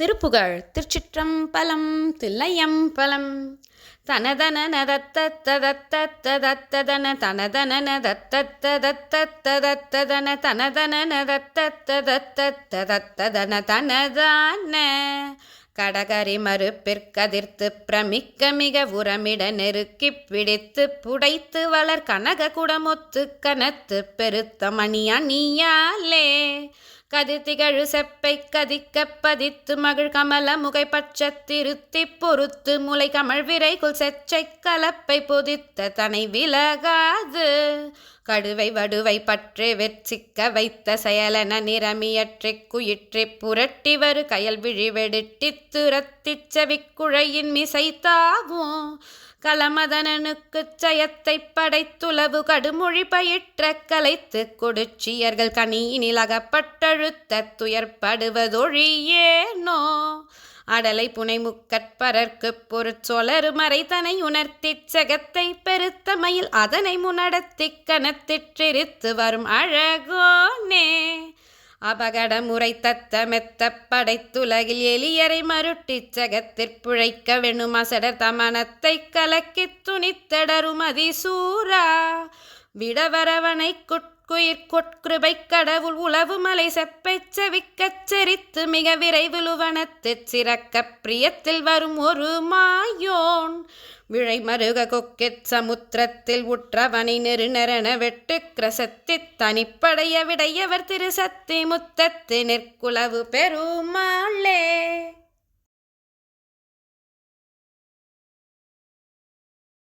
திருப்புகழ் திருச்சிற்றம்பலம் தில்லையம்பலம். தனதன தத்ததத்ததத்ததன தனதன தத்ததத்ததத்ததன தனதன தத்ததத்ததத்ததன தனதான. கடகரி மறுப்பிற்கதிர்த்து பிரமிக்க மிக உரமிட நெருக்கிப் பிடித்து புடைத்து வளர் கனக குடமொத்து கனத்து பெருத்த மணி அணியாலே கதிர்த்திகழு செப்பை கதிக்கப் பதித்து மகிழ் கமல முகை பச்சத்திருத்தி பொறுத்து முளை கமழ் விரைகுல் செச்சை கலப்பை பொதித்த தனை விலகாது. கடுவை வடுவை பற்றே வெற்றிக்க வைத்த செயலன நிறமியற்றைக் குயிற்றைப் புரட்டி வரு கயல் விழி துரத்திச் செவிக்குழையின் மிசைத்தாகும் கலமதனனுக்குச் செயத்தைப் படைத்துளவு கடுமொழி பயிற்ற கலைத்து கொடுச்சியர்கள் கனியினில் அகப்பட்டழுத்த துயர்படுவதொழியேனோ அடலை புனை முக்கட்பரர்க்குப் பொருச்சொலரு மறைதனை உணர்த்திச் செகத்தை பெருத்தமையில் அதனை முனடத்திக் கனத்திற்றிருத்து வரும் அழகோனே அபகடம் முறை தத்த மெத்த படைத்துலகில் எளியரை மருட்டிச் சகத்திற்புழைக்க புழைக்க அசடர் தமனத்தை கலக்கித் துணித்தடரும் அதிசூரா விடவரவனை குட் குயிர்கொட்கிருபை கடவுள் உளவு மலை செப்பைச் செவிக்கச் மிக விரைவில் உவனத்துச் சிறக்கப் பிரியத்தில் வரும் ஒரு மாயோன். விழை மருக கொக்கிச் சமுத்திரத்தில் உற்றவனை நெருநெறன வெட்டு கிரசத்தித் தனிப்படைய விடையவர் திரு சத்தி முத்தத்து நெற்குளவு பெருமாளே.